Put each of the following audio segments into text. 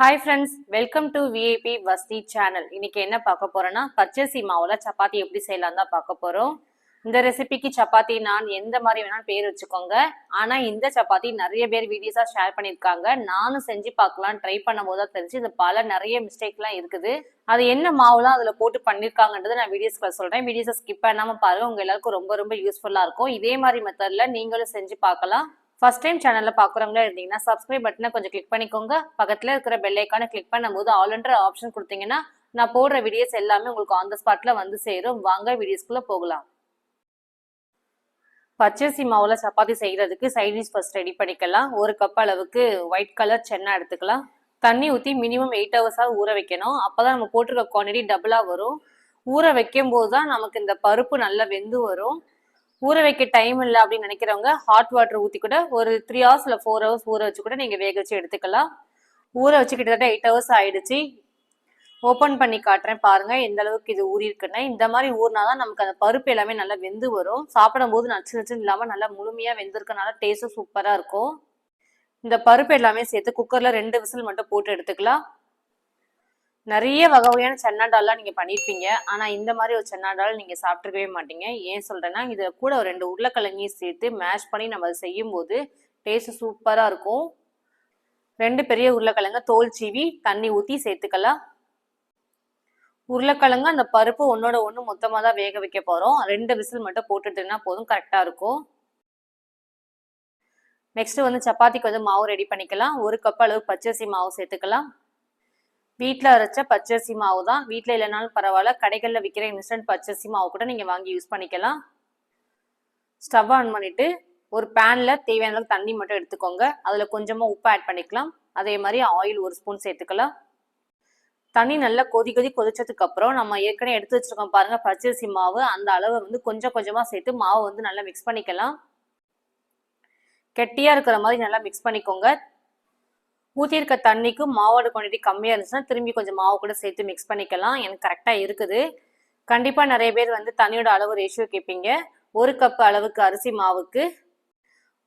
Hi friends welcome to VIP Vasthi channel இன்னைக்கு என்ன பார்க்க போறோம்னா பச்சரிசி மாவுல சப்பாத்தி எப்படி செய்யலாம் தான் பார்க்க போறோம். இந்த ரெசிபிக்கு சப்பாத்தி நான் எந்த மாதிரி வேணாலும் பேர் வச்சுக்கோங்க. ஆனா இந்த சப்பாத்தி நிறைய பேர் வீடியோஸா ஷேர் பண்ணியிருக்காங்க. நானும் செஞ்சு பார்க்கலாம் ட்ரை பண்ணும்போது தான் தெரிஞ்சு இது பல நிறைய மிஸ்டேக்லாம் இருக்குது. அது என்ன மாவுலாம் அதுல போட்டு பண்ணிருக்காங்கன்றதை நான் வீடியோஸ்ல சொல்றேன். வீடியோஸை ஸ்கிப் பண்ணாம பாருங்க உங்க எல்லாருக்கும் ரொம்ப ரொம்ப யூஸ்ஃபுல்லா இருக்கும். இதே மாதிரி மெத்தட்ல நீங்களும் செஞ்சு பார்க்கலாம். ஃபர்ஸ்ட் டைம் சேனலில் பாக்குறவங்களா இருந்தீங்கன்னா சப்ஸ்கிரைப் பட்டனை கொஞ்சம் கிளிக் பண்ணிக்கோங்க. பக்கத்தில் இருக்கிற பெல் ஐக்கானை கிளிக் பண்ணும்போது ஆல்ன்ற ஆப்ஷன் கொடுத்தீங்கன்னா நான் போடுற வீடியோஸ் எல்லாமே உங்களுக்கு ஆன் த ஸ்பாட்டில் வந்து சேரும். வாங்க வீடியோஸ்குள்ளே போகலாம். பச்சரிசி மாவில் சப்பாத்தி செய்கிறதுக்கு சைடிஷ் ஃபஸ்ட் ரெடி பண்ணிக்கலாம். ஒரு கப் அளவுக்கு ஒயிட் கலர் சென்னா எடுத்துக்கலாம். தண்ணி ஊற்றி மினிமம் எயிட் ஹவர்ஸாக ஊற வைக்கணும். அப்பதான் நம்ம போட்டிருக்க குவான்டிட்டி டபுளாக வரும். ஊற வைக்கும் போது தான் நமக்கு இந்த பருப்பு நல்லா வெந்து வரும். ஊற வைக்க டைம் இல்லை அப்படின்னு நினைக்கிறவங்க ஹாட் வாட்டர் ஊற்றி கூட ஒரு த்ரீ ஹவர்ஸ் இல்லை ஃபோர் ஹவர்ஸ் ஊற வச்சு கூட நீங்கள் வேக வச்சு எடுத்துக்கலாம். ஊற வச்சு கிட்டத்தட்ட எயிட் ஹவர்ஸ் ஆயிடுச்சு. ஓப்பன் பண்ணி காட்டுறேன் பாருங்க எந்த அளவுக்கு இது ஊறி இருக்குன்னு. இந்த மாதிரி ஊறினாதான் நமக்கு அந்த பருப்பு எல்லாமே நல்லா வெந்து வரும். சாப்பிடும் போது நச்சு நச்சுன்னு இல்லாமல் நல்லா முழுமையாக வெந்திருக்கனால டேஸ்ட்டும் சூப்பராக இருக்கும். இந்த பருப்பு எல்லாமே சேர்த்து குக்கரில் ரெண்டு விசில் மட்டும் போட்டு எடுத்துக்கலாம். நிறைய வகை வகையான சென்னாடாலாம் டால்லாம் நீங்கள் பண்ணியிருப்பீங்க ஆனால் இந்த மாதிரி ஒரு சன்னா டால் நீங்கள் சாப்பிட்ருக்கவே மாட்டீங்க. ஏன் சொல்கிறேன்னா இதில் கூட ஒரு ரெண்டு உருளைக்கிழங்கையும் சேர்த்து மேஷ் பண்ணி நம்ம அதை செய்யும்போது டேஸ்ட் சூப்பராக இருக்கும். ரெண்டு பெரிய உருளைக்கிழங்க தோல் சீவி தண்ணி ஊற்றி சேர்த்துக்கலாம். உருளைக்கிழங்கு அந்த பருப்பு ஒன்றோட ஒன்று மொத்தமாக தான் வேக வைக்க போகிறோம் ரெண்டு விசில் மட்டும் போட்டுட்டுனா போதும் கரெக்டாக இருக்கும். நெக்ஸ்ட் வந்து சப்பாத்திக்கு வந்து மாவு ரெடி பண்ணிக்கலாம். ஒரு கப் அளவு பச்சரிசி மாவு சேர்த்துக்கலாம். வீட்டில் அரைச்ச பச்சரிசி மாவு தான். வீட்டில் இல்லைனாலும் பரவாயில்ல. கடைகளில் விற்கிற இன்ஸ்டன்ட் பச்சரிசி மாவு கூட நீங்கள் வாங்கி யூஸ் பண்ணிக்கலாம். ஸ்டவ் ஆன் பண்ணிட்டு ஒரு பேனில் தேவையான அளவுக்கு தண்ணி மட்டும் எடுத்துக்கோங்க. அதில் கொஞ்சமாக உப்பு ஆட் பண்ணிக்கலாம். அதே மாதிரி ஆயில் ஒரு ஸ்பூன் சேர்த்துக்கலாம். தண்ணி நல்லா கொதி கொதி கொதிச்சதுக்கு அப்புறம் நம்ம ஏற்கனவே எடுத்து வச்சிருக்கோம் பாருங்க பச்சரிசி மாவு. அந்த அளவை வந்து கொஞ்சம் கொஞ்சமாக சேர்த்து மாவு வந்து நல்லா மிக்ஸ் பண்ணிக்கலாம். கெட்டியாக இருக்கிற மாதிரி நல்லா மிக்ஸ் பண்ணிக்கோங்க. ஊற்றியிருக்க தண்ணிக்கும் மாவோட குவான்டிட்டி கம்மியாக இருந்துச்சுன்னா திரும்பி கொஞ்சம் மாவு கூட சேர்த்து மிக்ஸ் பண்ணிக்கலாம். எனக்கு கரெக்டாக இருக்குது. கண்டிப்பாக நிறைய பேர் வந்து தண்ணியோட அளவு ரேஷியோ கேட்பீங்க ஒரு கப் அளவுக்கு அரிசி மாவுக்கு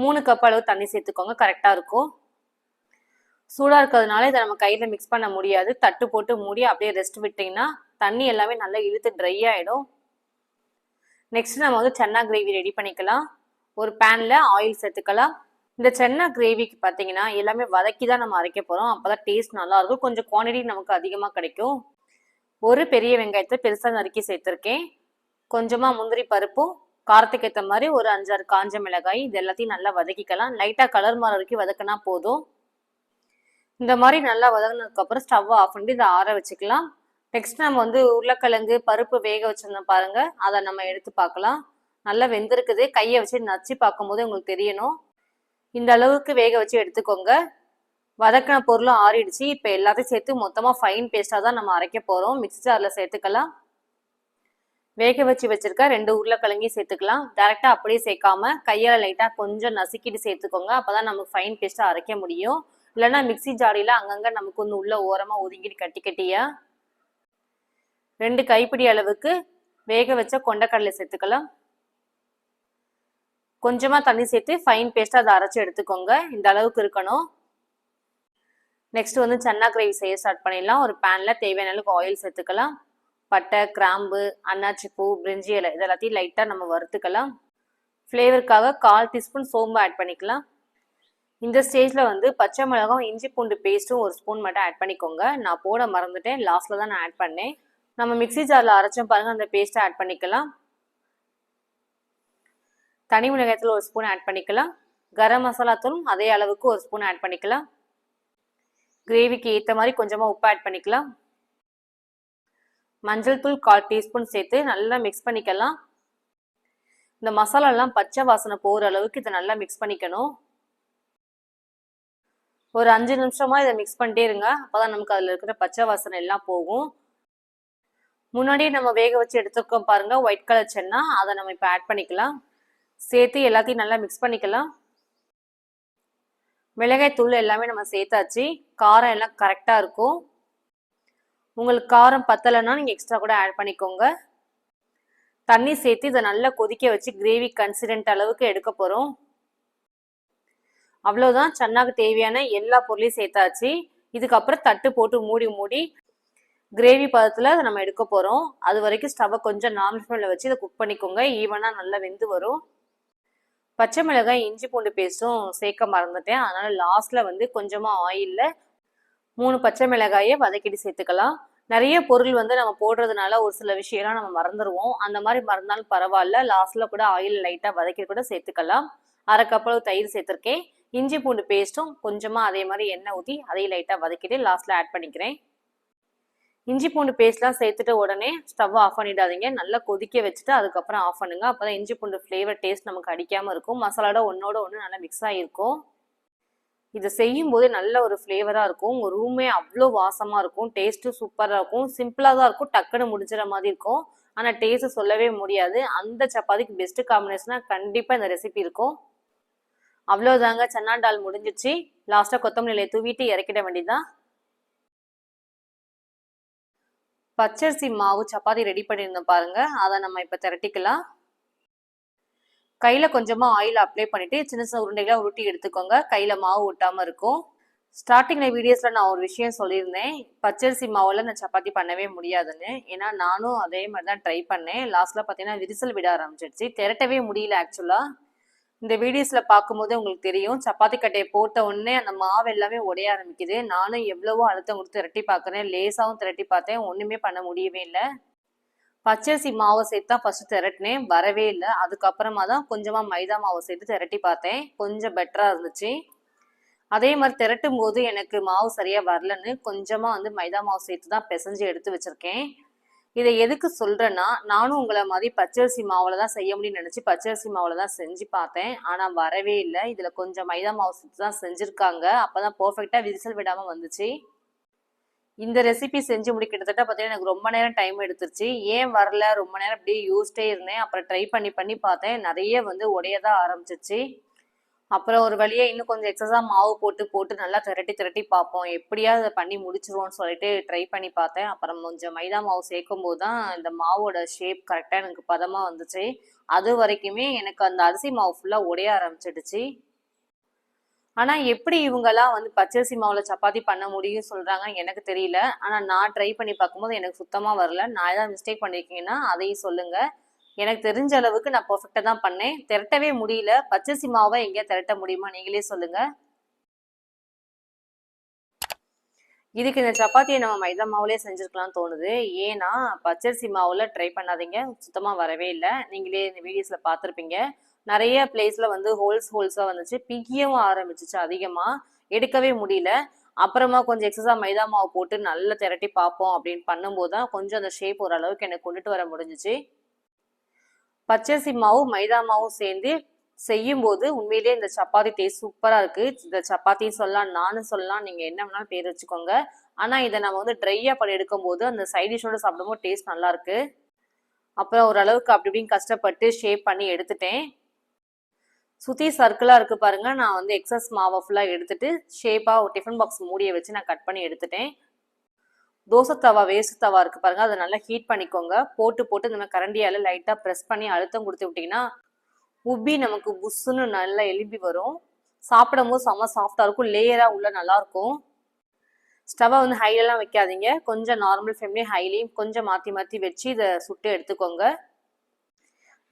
மூணு கப் அளவு தண்ணி சேர்த்துக்கோங்க. கரெக்டாக இருக்கும். சூடாக இருக்கிறதுனால இதை நம்ம கையில் மிக்ஸ் பண்ண முடியாது. தட்டு போட்டு மூடி அப்படியே ரெஸ்ட் விட்டிங்கன்னா தண்ணி எல்லாமே நல்லா இழுத்து ட்ரை ஆகிடும் நெக்ஸ்ட் நம்ம வந்து சன்னா கிரேவி ரெடி பண்ணிக்கலாம். ஒரு பேனில் ஆயில் சேர்த்துக்கலாம். இந்த சென்னா கிரேவிக்கு பார்த்தீங்கன்னா எல்லாமே வதக்கி தான் நம்ம அரைக்க போகிறோம் அப்போ தான் டேஸ்ட் நல்லாயிருக்கும். கொஞ்சம் குவான்டிட்டி நமக்கு அதிகமாக கிடைக்கும். ஒரு பெரிய வெங்காயத்தை பெருசாக நறுக்கி சேர்த்துருக்கேன். கொஞ்சமாக முந்திரி பருப்பும் காரத்துக்கு ஏற்ற மாதிரி ஒரு அஞ்சாறு காஞ்ச மிளகாய் இது எல்லாத்தையும் நல்லா வதக்கிக்கலாம். லைட்டாக கலர் மாற வரைக்கும் வதக்கினா போதும். இந்த மாதிரி நல்லா வதங்கினதுக்கப்புறம் ஸ்டவ்வை ஆஃப் பண்ணி இதை ஆற வச்சுக்கலாம். நெக்ஸ்ட் நம்ம வந்து உருளைக்கிழங்கு பருப்பு வேக வச்சுருந்தோம் பாருங்கள் அதை நம்ம எடுத்து பார்க்கலாம். நல்லா வெந்திருக்குது. கையை வச்சு நச்சு பார்க்கும்போது உங்களுக்கு தெரியணும். இந்த அளவுக்கு வேக வச்சு எடுத்துக்கோங்க. வதக்கின பொருளும் ஆறிடுச்சு. இப்போ எல்லாத்தையும் சேர்த்து மொத்தமாக ஃபைன் பேஸ்ட்டாக தான் நம்ம அரைக்க போகிறோம் மிக்ஸி ஜாரில் சேர்த்துக்கலாம். வேக வச்சு வச்சிருக்க ரெண்டு உருளைக்கிழங்கையும் சேர்த்துக்கலாம். டேரெக்டாக அப்படியே சேர்க்காம கையால் லைட்டாக கொஞ்சம் நசுக்கிட்டு சேர்த்துக்கோங்க. அப்போ தான் நமக்கு ஃபைன் பேஸ்ட்டாக அரைக்க முடியும். இல்லைன்னா மிக்ஸி ஜாடியில் அங்கங்கே நமக்கு வந்து உள்ள ஓரமாக ஒதுங்கிட்டு கட்டி கட்டியா? ரெண்டு கைப்பிடி அளவுக்கு வேக வச்ச கொண்டக்கடலை சேர்த்துக்கலாம். கொஞ்சமாக தண்ணி சேர்த்து ஃபைன் பேஸ்ட்டாக அதை அரைச்சி எடுத்துக்கோங்க. இந்த அளவுக்கு இருக்கணும். நெக்ஸ்ட் வந்து சன்னா கிரேவி செய்ய ஸ்டார்ட் பண்ணிடலாம். ஒரு பேனில் தேவையான அளவுக்கு ஆயில் சேர்த்துக்கலாம். பட்டை கிராம்பு அன்னாச்சி பூ பிரிஞ்சி இலை இது எல்லாத்தையும் லைட்டாக நம்ம வறுத்துக்கலாம். ஃப்ளேவருக்காக கால் டீஸ்பூன் சோம்பு ஆட் பண்ணிக்கலாம். இந்த ஸ்டேஜில் வந்து பச்சை மிளகாய் இஞ்சி பூண்டு பேஸ்ட்டும் ஒரு ஸ்பூன் மட்டும் ஆட் பண்ணிக்கோங்க. நான் போட மறந்துட்டேன். லாஸ்ட்டில் தான் நான் ஆட் பண்ணேன். நம்ம மிக்ஸி ஜாரில் அரைச்சோம் பாருங்கள் அந்த பேஸ்ட்டை ஆட் பண்ணிக்கலாம். தனி மிளகாயத்தில் ஒரு ஸ்பூன் ஆட் பண்ணிக்கலாம். கரம் மசாலா தூளும் அதே அளவுக்கு ஒரு ஸ்பூன் ஆட் பண்ணிக்கலாம். கிரேவிக்கு ஏற்ற மாதிரி கொஞ்சமாக உப்பு ஆட் பண்ணிக்கலாம். மஞ்சள் தூள் கால் டீஸ்பூன் சேர்த்து நல்லா மிக்ஸ் பண்ணிக்கலாம். இந்த மசாலாலாம் பச்சை வாசனை போகிற அளவுக்கு இதை நல்லா மிக்ஸ் பண்ணிக்கணும். ஒரு அஞ்சு நிமிஷமாக இதை மிக்ஸ் பண்ணிட்டே இருங்க. அப்போதான் நமக்கு அதில் இருக்கிற பச்சை வாசனை எல்லாம் போகும். முன்னாடியே நம்ம வேக வச்சு எடுத்துருக்கோம் பாருங்க ஒயிட் கலர் சென்னா அதை நம்ம இப்போ ஆட் பண்ணிக்கலாம். சேர்த்து எல்லாத்தையும் நல்லா மிக்ஸ் பண்ணிக்கலாம். மிளகாய் தூள் எல்லாமே நம்ம சேர்த்தாச்சு. காரம் எல்லாம் கரெக்டாக இருக்கும். உங்களுக்கு காரம் பத்தலைன்னா நீங்கள் எக்ஸ்ட்ரா கூட ஆட் பண்ணிக்கோங்க. தண்ணி சேர்த்து இதை நல்லா கொதிக்க வச்சு கிரேவி கன்சிடென்ட் அளவுக்கு எடுக்க போகிறோம் அவ்வளோதான் சன்னாக்கு தேவையான எல்லா பொருளையும் சேர்த்தாச்சு. இதுக்கப்புறம் தட்டு போட்டு மூடி மூடி கிரேவி பதத்தில் அதை நம்ம எடுக்க போகிறோம் அது வரைக்கும் ஸ்டவ்வை கொஞ்சம் நார்மல் ஃப்ளேமில் வச்சு இதை குக் பண்ணிக்கோங்க. ஈவனாக நல்லா வெந்து வரும். பச்சை மிளகாய் இஞ்சி பூண்டு பேஸ்ட்டும் சேர்க்க மறந்துட்டேன். அதனால் லாஸ்ட்டில் வந்து கொஞ்சமாக ஆயிலில் மூணு பச்சை மிளகாயை வதக்கிட்டு சேர்த்துக்கலாம். நிறைய பொருள் வந்து நம்ம போடுறதுனால ஒரு சில விஷயம்லாம் நம்ம மறந்துடுவோம் அந்த மாதிரி மறந்தாலும் பரவாயில்ல. லாஸ்ட்டில் கூட ஆயில் லைட்டாக வதக்கி கூட சேர்த்துக்கலாம். அரை கப்பளவு தயிர் சேர்த்துருக்கேன். இஞ்சி பூண்டு பேஸ்ட்டும் கொஞ்சமாக அதே மாதிரி எண்ணெய் ஊற்றி அதையும் லைட்டாக வதக்கிட்டு லாஸ்ட்டில் ஆட் பண்ணிக்கிறேன். இஞ்சி பூண்டு பேஸ்ட்லாம் சேர்த்துட்டு உடனே ஸ்டவ் ஆஃப் பண்ணிடாதீங்க. நல்லா கொதிக்க வச்சுட்டு அதுக்கப்புறம் ஆஃப் பண்ணுங்க. அப்பதான் இஞ்சி பூண்டு ஃப்ளேவர் டேஸ்ட் நமக்கு அடிக்காமல் இருக்கும். மசாலாவோட ஒன்றோட ஒன்று நல்லா மிக்ஸ் ஆகிருக்கும் இதை செய்யும் போதே நல்ல ஒரு ஃப்ளேவராக இருக்கும். உங்கள் ரூமே அவ்வளோ வாசமாக இருக்கும். டேஸ்ட்டும் சூப்பராக இருக்கும். சிம்பிளாக தான் இருக்கும். டக்குன்னு முடிஞ்சிற மாதிரி இருக்கும். ஆனால் டேஸ்ட்டு சொல்லவே முடியாது. அந்த சப்பாத்திக்கு பெஸ்ட்டு காம்பினேஷனாக கண்டிப்பாக இந்த ரெசிபி இருக்கும். அவ்வளோதாங்க சன்னா டால் முடிஞ்சிச்சு. லாஸ்ட்டாக கொத்தமல்லியை தூவிட்டு இறக்கிட வேண்டியதுதான். பச்சரிசி மாவு சப்பாத்தி ரெடி பண்ணியிருந்தோம் பாருங்க. அதை நம்ம இப்போ திரட்டிக்கலாம். கையில் கொஞ்சமாக ஆயில் அப்ளை பண்ணிட்டு சின்ன சின்ன உருண்டைகளாக உருட்டி எடுத்துக்கோங்க. கையில் மாவு ஒட்டாமல் இருக்கும். ஸ்டார்டிங்கில் வீடியோஸில் நான் ஒரு விஷயம் சொல்லியிருந்தேன். பச்சரிசி மாவில் நான் சப்பாத்தி பண்ணவே முடியாதுன்னு. ஏன்னா நானும் அதே மாதிரி தான் ட்ரை பண்ணேன். லாஸ்ட்டில் பார்த்தீங்கன்னா விரிசல் விட ஆரம்பிச்சிடுச்சு திரட்டவே முடியல ஆக்சுவலாக இந்த வீடியோஸில் பார்க்கும்போது உங்களுக்கு தெரியும். சப்பாத்தி கட்டையை போட்ட உடனே அந்த மாவு எல்லாமே உடைய ஆரம்பிக்குது. நானும் எவ்வளவோ அழுத்தம் கொடுத்து திரட்டி பார்க்குறேன் லேசாகவும் திரட்டி பார்த்தேன். ஒன்றுமே பண்ண முடியவே இல்லை. பச்சரிசி மாவை சேர்த்து தான் ஃபர்ஸ்ட் திரட்டினேன். வரவே இல்லை. அதுக்கப்புறமா தான் கொஞ்சமாக மைதா மாவை சேர்த்து திரட்டி பார்த்தேன். கொஞ்சம் பெட்டராக இருந்துச்சு. அதே மாதிரி திரட்டும் போது எனக்கு மாவு சரியாக வரலன்னு கொஞ்சமாக வந்து மைதா மாவு சேர்த்து தான் பிசைஞ்சு எடுத்து வச்சுருக்கேன். இதை எதுக்கு சொல்கிறேன்னா நானும் உங்களை மாதிரி பச்சரிசி மாவில் தான் செய்ய முடியும்னு நினச்சி பச்சரிசி மாவில் தான் செஞ்சு பார்த்தேன். ஆனால் வரவே இல்லை. இதில் கொஞ்சம் மைதா மாவு சுற்றி தான் செஞ்சுருக்காங்க. அப்போ தான் பர்ஃபெக்டாக விரிசல் விடாமல் வந்துச்சு. இந்த ரெசிபி செஞ்சு முடி கிட்டத்தட்ட பார்த்தீங்கன்னா எனக்கு ரொம்ப நேரம் டைம் எடுத்துருச்சு. ஏன் வரல? ரொம்ப நேரம் அப்படியே யூஸ்டே இருந்தேன். அப்புறம் ட்ரை பண்ணி பண்ணி பார்த்தேன். நிறைய வந்து உடையதான் ஆரம்பிச்சிச்சு. அப்புறம் ஒரு வழியாக இன்னும் கொஞ்சம் எக்ஸஸா மாவு போட்டு போட்டு நல்லா திரட்டி திரட்டி பார்ப்போம். எப்படியா அதை பண்ணி முடிச்சிருவோம்னு சொல்லிட்டு ட்ரை பண்ணி பார்த்தேன். அப்புறம் கொஞ்சம் மைதா மாவு சேர்க்கும் போது தான் இந்த மாவோட ஷேப் கரெக்டாக எனக்கு பதமாக வந்துச்சு. அது வரைக்குமே எனக்கு அந்த அரிசி மாவு ஃபுல்லாக உடைய ஆரம்பிச்சிடுச்சு. ஆனால் எப்படி இவங்கெல்லாம் வந்து பச்சரிசி மாவில் சப்பாத்தி பண்ண முடியும் சொல்கிறாங்க எனக்கு தெரியல. ஆனால் நான் ட்ரை பண்ணி பார்க்கும்போது எனக்கு சுத்தமாக வரல. நான் ஏதாவது மிஸ்டேக் பண்ணியிருக்கீங்கன்னா அதையும் சொல்லுங்கள் எனக்கு தெரிஞ்ச அளவுக்கு நான் பர்ஃபெக்டாக தான் பண்ணேன். திரட்டவே முடியல. பச்சரிசி மாவை எங்கேயா திரட்ட முடியுமா? நீங்களே சொல்லுங்கள் இதுக்கு இந்த சப்பாத்தியை நம்ம மைதா மாவுலேயே செஞ்சுருக்கலாம் தோணுது. ஏன்னா பச்சரிசி மாவில் ட்ரை பண்ணாதீங்க. சுத்தமாக வரவே இல்லை. நீங்களே இந்த வீடியோஸில் பார்த்துருப்பீங்க. நிறைய பிளேஸில் வந்து ஹோல்ஸ் ஹோல்ஸாக வந்துச்சு. பிகியவும் ஆரம்பிச்சிச்சு அதிகமாக எடுக்கவே முடியல. அப்புறமா கொஞ்சம் எக்ஸஸாக மைதா மாவு போட்டு நல்லா திரட்டி பார்ப்போம் அப்படின்னு பண்ணும்போது தான் கொஞ்சம் அந்த ஷேப் ஓரளவுக்கு எனக்கு கொண்டுட்டு வர முடிஞ்சிச்சு. பச்சரிசி மாவு மைதா மாவும் சேர்ந்து செய்யும் போது உண்மையிலேயே இந்த சப்பாத்தி டேஸ்ட் சூப்பராக இருக்குது இந்த சப்பாத்தியும் சொல்லலாம் நானும் சொல்லலாம். நீங்கள் என்ன வேணாலும் பேர் வச்சுக்கோங்க. ஆனால் இதை நம்ம வந்து ட்ரையாக பண்ணி எடுக்கும்போது அந்த சைடிஷோட சாப்பிடும்போது டேஸ்ட் நல்லா இருக்கு. அப்புறம் ஓரளவுக்கு அப்படி இப்படின்னு கஷ்டப்பட்டு ஷேப் பண்ணி எடுத்துட்டேன். சுற்றி சர்க்கிளாக இருக்குது பாருங்க. நான் வந்து எக்ஸஸ் மாவை ஃபுல்லாக எடுத்துட்டு ஷேப்பாக டிஃபன் பாக்ஸ் மூடியை வச்சு நான் கட் பண்ணி எடுத்துட்டேன். தோசை தவா வேஸ்ட் தவா இருக்குது பாருங்க. அதை நல்லா ஹீட் பண்ணிக்கோங்க. போட்டு போட்டு இந்த மாதிரி கரண்டியால் லைட்டாக ப்ரெஸ் பண்ணி அழுத்தம் கொடுத்து விட்டிங்கன்னா உப்பி நமக்கு புஷ்ஷுன்னு நல்லா எலும்பி வரும். சாப்பிடும் போது செம்ம சாஃப்டாக இருக்கும். லேயராக உள்ள நல்லாயிருக்கும் ஸ்டவ்வை வந்து ஹைலெலாம் வைக்காதீங்க. கொஞ்சம் நார்மல் ஃப்ளேம்லேயும் ஹைலையும் கொஞ்சம் மாற்றி மாற்றி வச்சு இதை சுட்டு எடுத்துக்கோங்க.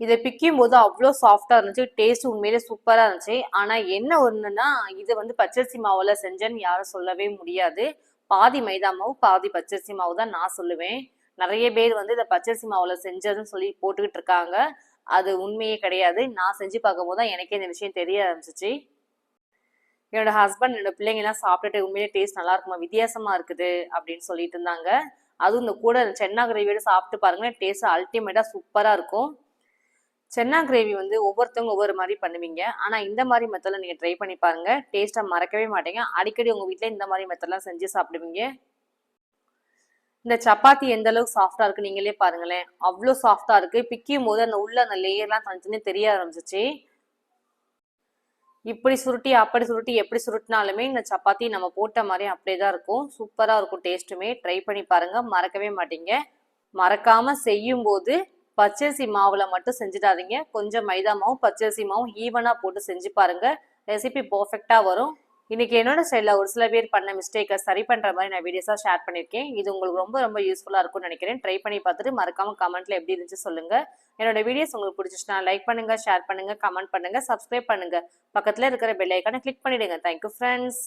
இதை பிக்கும் போது அவ்வளோ சாஃப்டாக இருந்துச்சு. டேஸ்ட் உண்மையிலே சூப்பராக இருந்துச்சு. ஆனால் என்ன ஒன்றுன்னா இது வந்து பச்சரிசி மாவில் செஞ்சேன்னு யாரும் சொல்லவே முடியாது. பாதி மைதா மாவு பாதி பச்சரிசி மாவு தான் நான் சொல்லுவேன். நிறைய பேர் வந்து இதை பச்சரிசி மாவில் செஞ்சதுன்னு சொல்லி போட்டுக்கிட்டு இருக்காங்க. அது உண்மையே கிடையாது. நான் செஞ்சு பார்க்கும்போது தான் எனக்கே இந்த விஷயம் தெரிய ஆரம்பிச்சிச்சு. என்னோட ஹஸ்பண்ட் என்னோட பிள்ளைங்கலாம் சாப்பிட்டுட்டு உண்மையிலே டேஸ்ட் நல்லா இருக்குமா? வித்தியாசமா இருக்குது அப்படின்னு சொல்லிட்டு இருந்தாங்க. அதுவும் இந்த கூட சென்னா கிரேவியோட சாப்பிட்டு பாருங்களேன் டேஸ்ட் அல்டிமேட்டாக சூப்பராக இருக்கும். சென்னா கிரேவி வந்து ஒவ்வொருத்தவங்க ஒவ்வொரு மாதிரி பண்ணுவீங்க. ஆனால் இந்த மாதிரி மெத்தடில் நீங்கள் ட்ரை பண்ணி பாருங்கள் டேஸ்ட்டாக மறக்கவே மாட்டீங்க. அடிக்கடி உங்கள் வீட்டில் இந்த மாதிரி மெத்தடெலாம் செஞ்சு சாப்பிடுவீங்க. இந்த சப்பாத்தி எந்த அளவுக்கு சாஃப்டாக இருக்கு நீங்களே பாருங்களேன். அவ்வளோ சாஃப்டாக இருக்குது பிக்கும் போது அந்த உள்ள அந்த லேயர்லாம் தனித்தனி தெரிய ஆரம்பிச்சிச்சு. இப்படி சுருட்டி அப்படி சுருட்டி எப்படி சுருட்டினாலுமே இந்த சப்பாத்தி நம்ம போட்ட மாதிரி அப்படியே தான் இருக்கும். சூப்பராக இருக்கும் டேஸ்ட்டுமே ட்ரை பண்ணி பாருங்கள் மறக்கவே மாட்டீங்க. மறக்காமல் செய்யும்போது பச்சரிசி மாவுல மட்டும் செஞ்சிடாதீங்க. கொஞ்சம் மைதா மாவும் பச்சரிசி மாவும் ஈவனாக போட்டு செஞ்சு பாருங்க. ரெசிபி பர்ஃபெக்டாக வரும். இன்னைக்கு என்னோட ஸ்டைலில் ஒரு சில பேர் பண்ண மிஸ்டேக்கை சரி பண்ணுற மாதிரி நான் வீடியோஸாக ஷேர் பண்ணியிருக்கேன். இது உங்களுக்கு ரொம்ப ரொம்ப யூஸ்ஃபுல்லாக இருக்கும்னு நினைக்கிறேன். ட்ரை பண்ணி பார்த்துட்டு மறக்காம கமெண்ட்ல எப்படி இருந்துச்சு சொல்லுங்க. என்னோட வீடியோஸ் உங்களுக்கு பிடிச்சிச்சுன்னா லைக் பண்ணுங்க ஷேர் பண்ணுங்க கமெண்ட் பண்ணுங்க சப்ஸ்கிரைப் பண்ணுங்க. பக்கத்தில் இருக்கிற பெல் ஐக்கானை கிளிக் பண்ணிடுங்க. Thank you friends